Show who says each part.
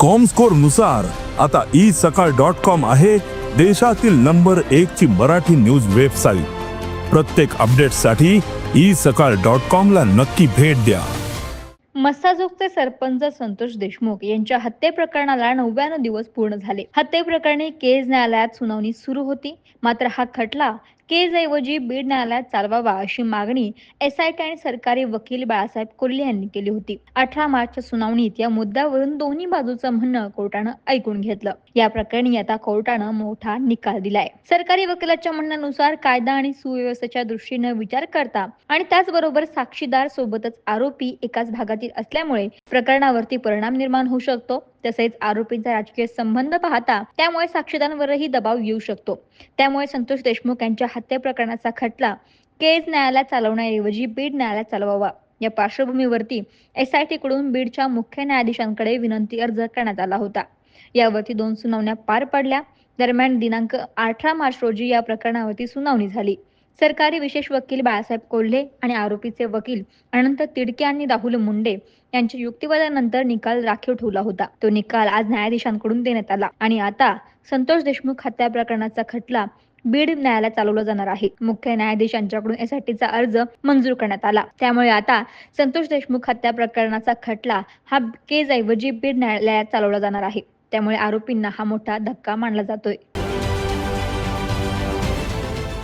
Speaker 1: कॉमस्कोरनुसार आता ई सकाळ dot com आहे देशातील नंबर एक ची मराठी न्यूज वेबसाईट प्रत्येक अपडेटसाठी ई सकाळ डॉट कॉम ला नक्की भेट द्या.
Speaker 2: मस्साजोगचे सरपंच संतोष देशमुख यांच्या हत्ये प्रकरणाला नव्याण्णव दिवस पूर्ण झाले. हत्ये प्रकरणी केज न्यायालयात सुनावणी सुरू होती. मात्र हा खटला केज ऐवजी बीड न्यायालयात चालवावा अशी मागणी एसआयटी आणि सरकारी वकील बाळासाहेब कोल्हे यांनी केली होती. अठरा मार्चच्या सुनावणीत या मुद्द्यावरून दोन्ही बाजूचं म्हणणं कोर्टानं ऐकून घेतलं. या प्रकरणी आता कोर्टानं मोठा निकाल दिलाय. सरकारी वकिलाच्या म्हणण्यानुसार कायदा आणि सुव्यवस्थेच्या दृष्टीनं विचार करता आणि त्याचबरोबर साक्षीदार सोबतच आरोपी एकाच भागातील असल्यामुळे प्रकरणावरती परिणाम निर्माण होऊ शकतो. तसेच आरोपींचा राजकीय संबंध पाहता त्यामुळे साक्षीदारांवरही दबाव येऊ शकतो. त्यामुळे संतोष देशमुख यांच्या हत्या प्रकरणाचा खटला केज न्यायालयात चालवण्याऐवजी बीड न्यायालयात चालवावा. या पार्श्वभूमीवरती एसआयटी कडून बीडच्या मुख्य न्यायाधीशांकडे विनंती अर्ज करण्यात आला होता. यावरती दोन सुनावण्या पार पडल्या. दरम्यान दिनांक अठरा मार्च रोजी या प्रकरणावरती सुनावणी झाली. सरकारी विशेष वकील बाळासाहेब कोल्हे आणि आरोपीचे वकील अनंत तिडके आणि राहुल मुंडे यांच्या युक्तिवादानंतर निकाल राखीव ठेवला होता. तो निकाल आज न्यायाधीशांकडून देण्यात आला आणि आता संतोष देशमुख हत्या प्रकरणाचा खटला बीड न्यायालयात चालवला जाणार आहे. मुख्य न्यायाधीश यांच्याकडून यासाठीचा अर्ज मंजूर करण्यात आला. त्यामुळे आता संतोष देशमुख हत्या प्रकरणाचा खटला हा केज ऐवजी बीड न्यायालयात चालवला जाणार आहे. त्यामुळे आरोपींना हा मोठा धक्का मानला जातोय.